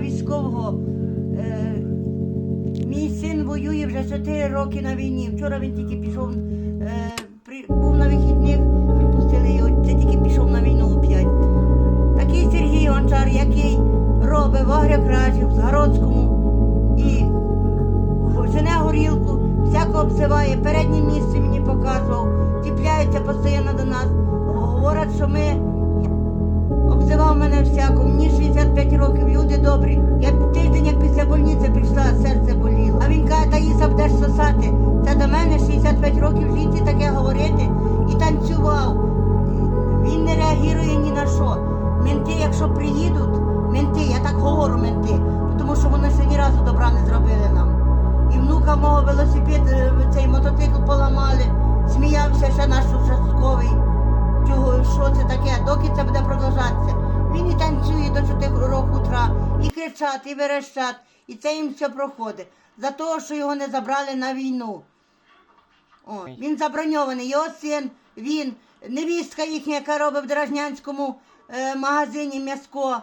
військового. Е, мій син воює вже 4 роки на війні. Вчора він тільки пішов, е, був на вихідних, відпустили його, це тільки пішов на війну опять. Такий Сергій Гончар, який робить в Агрокражі, в Згородському і жене горілку, всяко обзиває, переднє місце мені показував, тіпляється постійно до нас. Говорять, що ми обзивав мене всяко, якщо приїдуть, менти, я так говорю менти, тому що вони ще ні разу добра не зробили нам. І внука мого велосипед, е, цей мотоцикл поламали, сміявся ще наш участковий. Чого, що це таке, доки це буде продовжатися. Він і танцює до 4 року утра, і кричать, і верещать, і це їм все проходить. За того, що його не забрали на війну. О, він заброньований, його син, він, невістка їхня, яка робить в Дражнянському е, магазині м'яско,